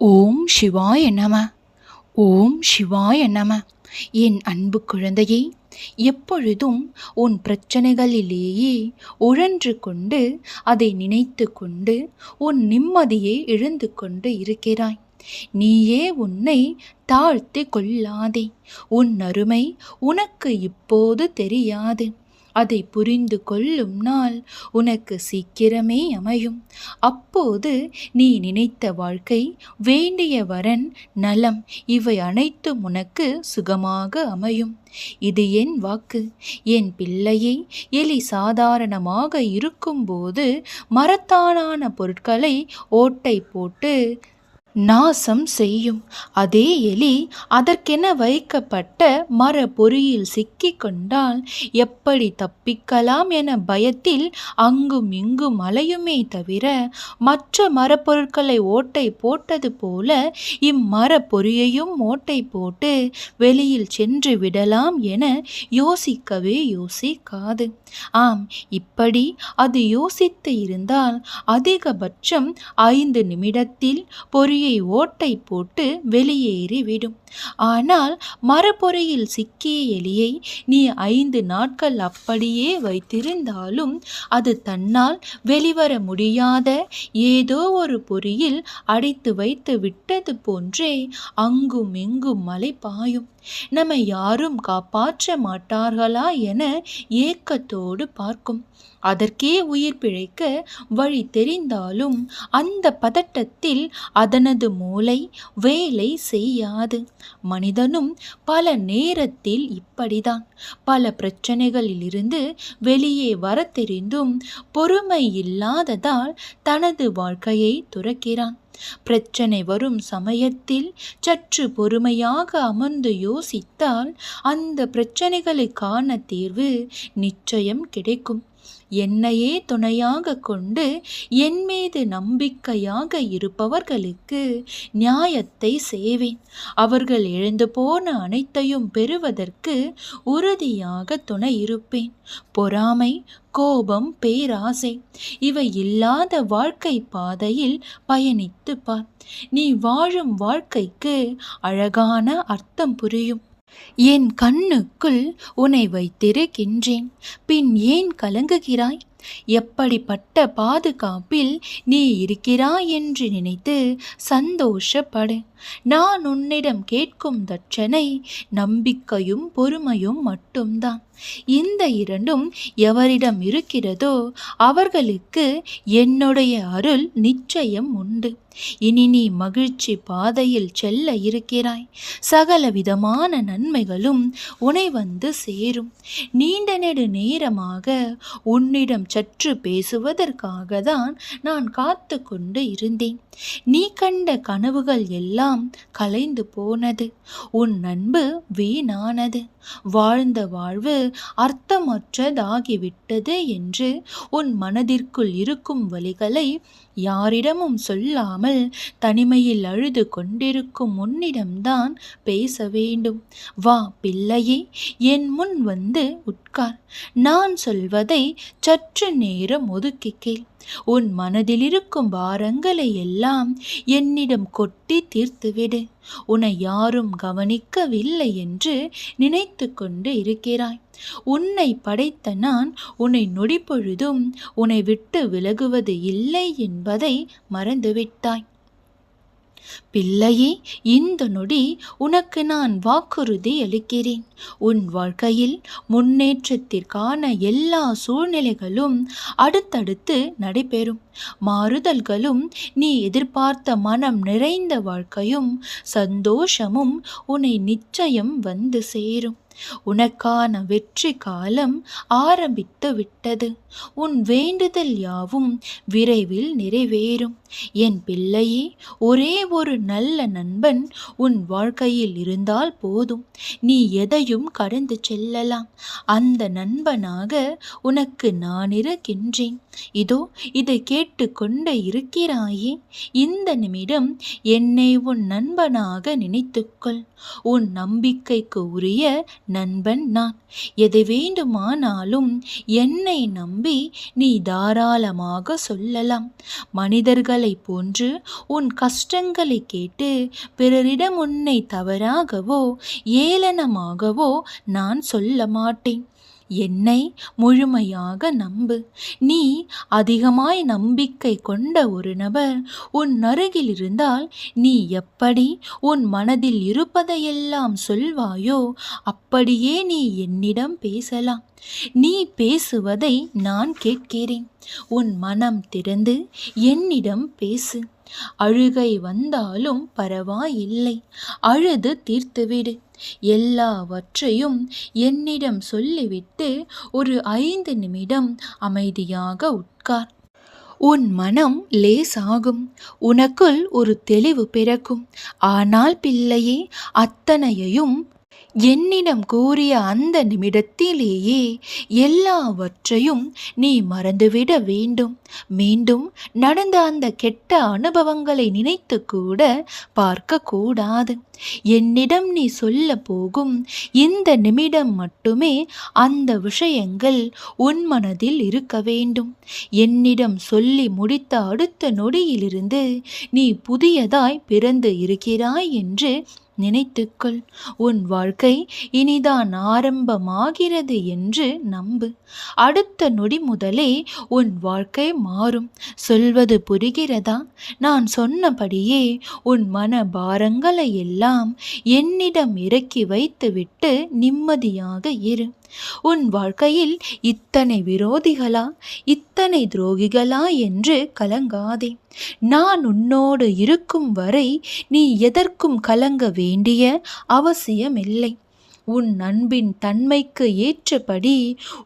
ஓம் சிவாய நம. ஓம் சிவாய நம. என் அன்பு குழந்தையே எப்பொழுதும் உன் பிரச்சனைகளிலேயே உழன்று கொண்டு அதை நினைத்து கொண்டு உன் நிம்மதியை இழந்து கொண்டு இருக்கிறாய். நீயே உன்னை தாழ்த்தி கொள்ளாதே. உன் அருமை உனக்கு இப்போது தெரியாது. அதை புரிந்து கொள்ளும் நாள் உனக்கு சீக்கிரமே அமையும். அப்போது நீ நினைத்த வாழ்க்கை வேண்டிய வரன் நலம் இவை அனைத்தும் உனக்கு சுகமாக அமையும். இது என் வாக்கு. என் பிள்ளையை எலி சாதாரணமாக இருக்கும்போது மரத்தானான பொருட்களை ஓட்டை போட்டு நாசம் செய்யும். அதே எலி அதற்கென வைக்கப்பட்ட மர பொறியில் சிக்கிக் கொண்டால் எப்படி தப்பிக்கலாம் என பயத்தில் அங்கும் இங்கும் அலையுமே தவிர மற்ற மரப்பொருட்களை ஓட்டை போட்டது போல இம்மர பொறியையும் ஓட்டை போட்டு வெளியில் சென்று விடலாம் என யோசிக்கவே யோசிக்காது. ஆம் இப்படி அது யோசித்து இருந்தால் அதிகபட்சம் ஐந்து நிமிடத்தில் பொறி குழியை ஓட்டை போட்டு வெளியேறிவிடும் ஆனால் மரப்பொறையில் சிக்கிய எலியை நீ ஐந்து நாட்கள் அப்படியே வைத்திருந்தாலும் அது தன்னால் வெளிவர முடியாத ஏதோ ஒரு பொறியில் அடைத்து வைத்து விட்டது போன்றே அங்கும் இங்கும் மலை பாயும். நம்மை யாரும் காப்பாற்ற மாட்டார்களா என ஏக்கத்தோடு பார்க்கும். அதற்கே உயிர் பிழைக்க வழி தெரிந்தாலும் அந்த பதட்டத்தில் அதனது மூளை வேலை செய்யாது. மனிதனும் பல நேரத்தில் இப்படிதான். பல பிரச்சனைகளிலிருந்து வெளியே வர தெரிந்தும் பொறுமை இல்லாததால் தனது வாழ்க்கையை துறக்கிறான். பிரச்சனை வரும் சமயத்தில் சற்று பொறுமையாக அமர்ந்து யோசித்தால் அந்த பிரச்சனைகளுக்கான தீர்வு நிச்சயம் கிடைக்கும். என்னையே துணையாக கொண்டு என் மீது நம்பிக்கையாக இருப்பவர்களுக்கு நியாயத்தை செய்வேன். அவர்கள் எழுந்து போன அனைத்தையும் பெறுவதற்கு உறுதியாக துணை இருப்பேன். பொறாமை கோபம் பேராசை இவை இல்லாத வாழ்க்கை பாதையில் பயணித்து பார். நீ வாழும் வாழ்க்கைக்கு அழகான அர்த்தம் புரியும். என் கண்ணுக்குள் உன்னை வைத்திருக்கின்றேன். பின் ஏன் கலங்குகிறாய்? எப்படிப்பட்ட பாதுகாப்பில் நீ இருக்கிறாய் என்று நினைத்து சந்தோஷப்படு. நான் உன்னிடம் கேட்கும் தட்சனை நம்பிக்கையும் பொறுமையும் மட்டும்தான். இந்த இரண்டும் எவரிடம் இருக்கிறதோ அவர்களுக்கு என்னுடைய அருள் நிச்சயம் உண்டு. இனி நீ மகிழ்ச்சி பாதையில் செல்ல இருக்கிறாய். சகல விதமான நன்மைகளும் உனை வந்து சேரும். நீண்ட நெடு நேரமாக உன்னிடம் சற்று பேசுவதற்காக தான் நான் காத்து கொண்டு இருந்தேன். நீ கண்ட கனவுகள் எல்லாம் கலைந்து போனது. உன் அன்பு வீணானது. வாழ்ந்த வாழ்வு அர்த்தமற்றதாகிவிட்டது என்று உன் மனதிற்குள் இருக்கும் வழிகளை யாரிடமும் சொல்லாமல் தனிமையில் அழுது கொண்டிருக்கும் உன்னிடம்தான் பேச வேண்டும். வா பிள்ளையே என் முன் வந்து உட்கார். நான் சொல்வதை சற்று நேரம் ஒதுக்கி கேள். உன் மனதில் இருக்கும் பாரங்களை எல்லாம் என்னிடம் கொட்டி தீர்த்துவிடு. உன்னை யாரும் கவனிக்கவில்லை என்று நினைத்து கொண்டு இருக்கிறாய். உன்னை படைத்த நான் உன்னை நொடிப்பொழுதும் உன்னை விட்டு விலகுவது இல்லை என்பதை மறந்துவிட்டாய். பிள்ளையே இந்த நொடி உனக்கு நான் வாக்குறுதி அளிக்கிறேன். உன் வாழ்க்கையில் முன்னேற்றத்திற்கான எல்லா சூழ்நிலைகளும் அடுத்தடுத்து நடைபெறும். மாறுதல்களும் நீ எதிர்பார்த்த மனம் நிறைந்த வாழ்க்கையும் சந்தோஷமும் உன்னை நிச்சயம் வந்து சேரும். உனக்கான வெற்றி காலம் ஆரம்பித்து விட்டது. உன் வேண்டுதல் யாவும் விரைவில் நிறைவேறும். என் பிள்ளையே ஒரே ஒரு நல்ல நண்பன் உன் வாழ்க்கையில் இருந்தால் போதும். நீ எதையும் கடந்து செல்லலாம். அந்த நண்பனாக உனக்கு நான் இருக்கின்றேன். இதோ இதை கேட்டுக்கொண்டு இருக்கிறாயே. இந்த நிமிடம் என்னை உன் நண்பனாக நினைத்துக்கொள். உன் நம்பிக்கைக்கு உரிய நண்பன் நான். எதை வேண்டுமானாலும் என்னை நம்பி நீ தாராளமாக சொல்லலாம். மனிதர்களைப் போன்று உன் கஷ்டங்களை கேட்டு பிறரிடம் உன்னை தவறாகவோ ஏளனமாகவோ நான் சொல்ல மாட்டேன். என்னை முழுமையாக நம்பு. நீ அதிகமாய் நம்பிக்கை கொண்ட ஒரு நபர் உன் அருகில் இருந்தால் நீ எப்படி உன் மனதில் இருப்பதையெல்லாம் சொல்வாயோ அப்படியே நீ என்னிடம் பேசலாம். நீ பேசுவதை நான் கேட்கிறேன். உன் மனம் திறந்து என்னிடம் பேசு. அழுகை வந்தாலும் பரவாயில்லை. அழுது தீர்த்துவிடு. எல்லாவற்றையும் என்னிடம் சொல்லிவிட்டு ஒரு ஐந்து நிமிடம் அமைதியாக உட்கார். உன் மனம் லேசாகும். உனக்குள் ஒரு தெளிவு பிறக்கும். ஆனால் பிள்ளையே அத்தனையையும் என்னிடம் கூறிய அந்த நிமிடத்திலேயே எல்லாவற்றையும் நீ மறந்துவிட வேண்டும். மீண்டும் நடந்த அந்த கெட்ட அனுபவங்களை நினைத்து கூட பார்க்கக்கூடாது. என்னிடம் நீ சொல்ல போகும் இந்த நிமிடம் மட்டுமே அந்த விஷயங்கள் உன் மனதில் இருக்க வேண்டும். என்னிடம் சொல்லி முடித்த அடுத்த நொடியிலிருந்து நீ புதியதாய் பிறந்து இருக்கிறாய் என்று நினைத்துக்கொள். உன் வாழ்க்கை இனிதான் ஆரம்பமாகிறது என்று நம்பு. அடுத்த நொடி முதலே உன் வாழ்க்கை மாறும். சொல்வது புரிகிறதா? நான் சொன்னபடியே உன் மன பாரங்களை எல்லாம் என்னிடம் இறக்கி வைத்துவிட்டு நிம்மதியாக இரு. உன் வாழ்க்கையில் இத்தனை விரோதிகளா இத்தனை துரோகிகளா என்று கலங்காதே. நான் உன்னோடு இருக்கும் வரை நீ எதற்கும் கலங்க வேண்டிய அவசியமில்லை. உன் அன்பின் தன்மைக்கு ஏற்றபடி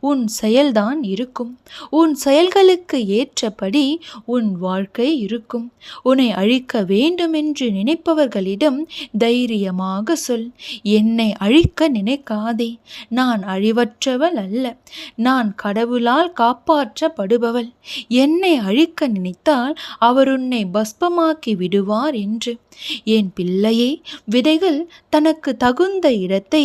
உன் செயல்தான் இருக்கும். உன் செயல்களுக்கு ஏற்றபடி உன் வாழ்க்கை இருக்கும். உன்னை அழிக்க வேண்டுமென்று நினைப்பவர்களிடம் தைரியமாக சொல். என்னை அழிக்க நினைக்காதே. நான் அழிவற்றவள் அல்ல. நான் கடவுளால் காப்பாற்றப்படுபவள். என்னை அழிக்க நினைத்தால் அவர் உன்னை பஸ்பமாக்கி விடுவார் என்று. என் பிள்ளையே விதைகள் தனக்கு தகுந்த இடத்தை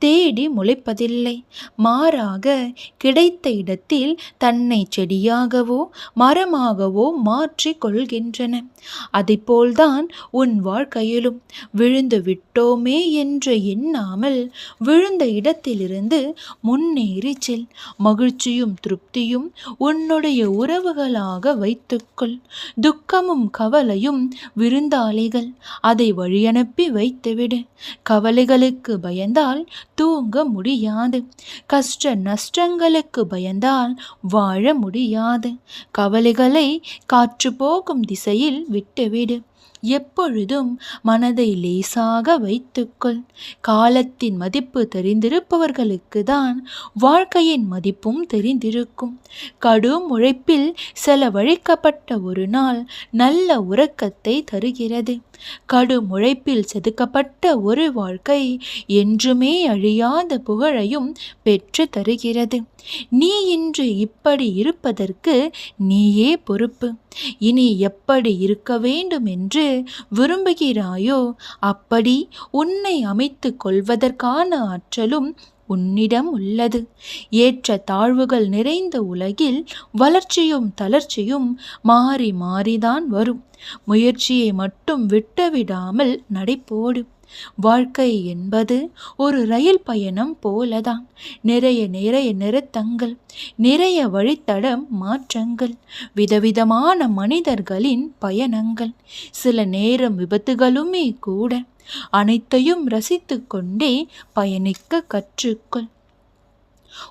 தேடி முளைப்பதில்லை. மாறாக கிடைத்த இடத்தில் தன்னை செடியாகவோ மரமாகவோ மாற்றி கொள்கின்றன. அதைப்போல்தான் உன் வாழ்க்கையிலும் விழுந்து விட்டோமே என்று எண்ணாமல் விழுந்த இடத்திலிருந்து முன்னேறி செல். மகிழ்ச்சியும் திருப்தியும் உன்னுடைய உறவுகளாக வைத்துக்கொள். துக்கமும் கவலையும் விருந்தாளிகள் அதை வழியனுப்பி வைத்துவிடு. கவலைகளுக்கு பயந்தால் தூங்க முடியாது. கஷ்ட நஷ்டங்களுக்கு பயந்தால் வாழ முடியாது. கவலைகளை காற்று போகும் திசையில் விட்டுவிடு. எப்பொழுதும் மனதை லேசாக வைத்துக்கொள். காலத்தின் மதிப்பு தெரிந்திருப்பவர்களுக்கு தான் வாழ்க்கையின் மதிப்பும் தெரிந்திருக்கும். கடும் உழைப்பில் செலவழிக்கப்பட்ட ஒரு நாள் நல்ல உறக்கத்தை தருகிறது. கடும் உழைப்பில் செதுக்கப்பட்ட ஒரு வாழ்க்கை என்றுமே அழியாத புகழையும் பெற்று தருகிறது. நீ இன்று இப்படி இருப்பதற்கு நீயே பொறுப்பு. இனி எப்படி இருக்க வேண்டும் என்று விரும்புகிறாயோ அப்படி உன்னை அமைத்து கொள்வதற்கான ஆற்றலும் உன்னிடம் உள்ளது. ஏற்ற தாழ்வுகள் நிறைந்த உலகில் வளர்ச்சியும் தளர்ச்சியும் மாறி மாறிதான் வரும். முயற்சியை மட்டும் விட்டுவிடாமல் நடைபோடு. வாழ்க்கை என்பது ஒரு ரயில் பயணம் போலதான். நிறைய நிறைய நிறுத்தங்கள் நிறைய வழித்தடம் மாற்றங்கள் விதவிதமான மனிதர்களின் பயணங்கள். சில நேரம் விபத்துகளுமே கூட அனைத்தையும் ரசித்து கொண்டே பயணிக்க கற்றுக்கொள்.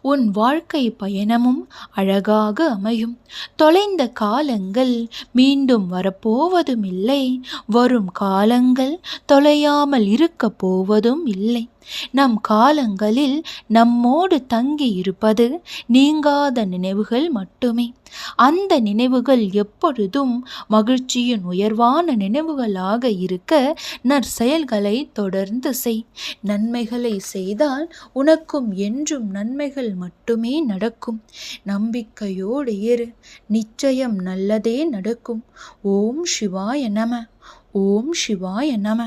உன் வாழ்க்கை பயணமும் அழகாக அமையும். தொலைந்த காலங்கள் மீண்டும் வரப்போவதும் இல்லை வரும் காலங்கள் தொலையாமல் இருக்க போவதும் இல்லை. நம் காலங்களில் நம்மோடு தங்கி இருப்பது நீங்காத நினைவுகள் மட்டுமே. அந்த நினைவுகள் எப்பொழுதும் மகிழ்ச்சியின் உயர்வான நினைவுகளாக இருக்க நற்செயல்களை தொடர்ந்து செய். நன்மைகளை செய்தால் உனக்கும் என்றும் நன்மைகள் மட்டுமே நடக்கும். நம்பிக்கையோடு இரு. நிச்சயம் நல்லதே நடக்கும். ஓம் சிவாய நம. ஓம் சிவாய நம.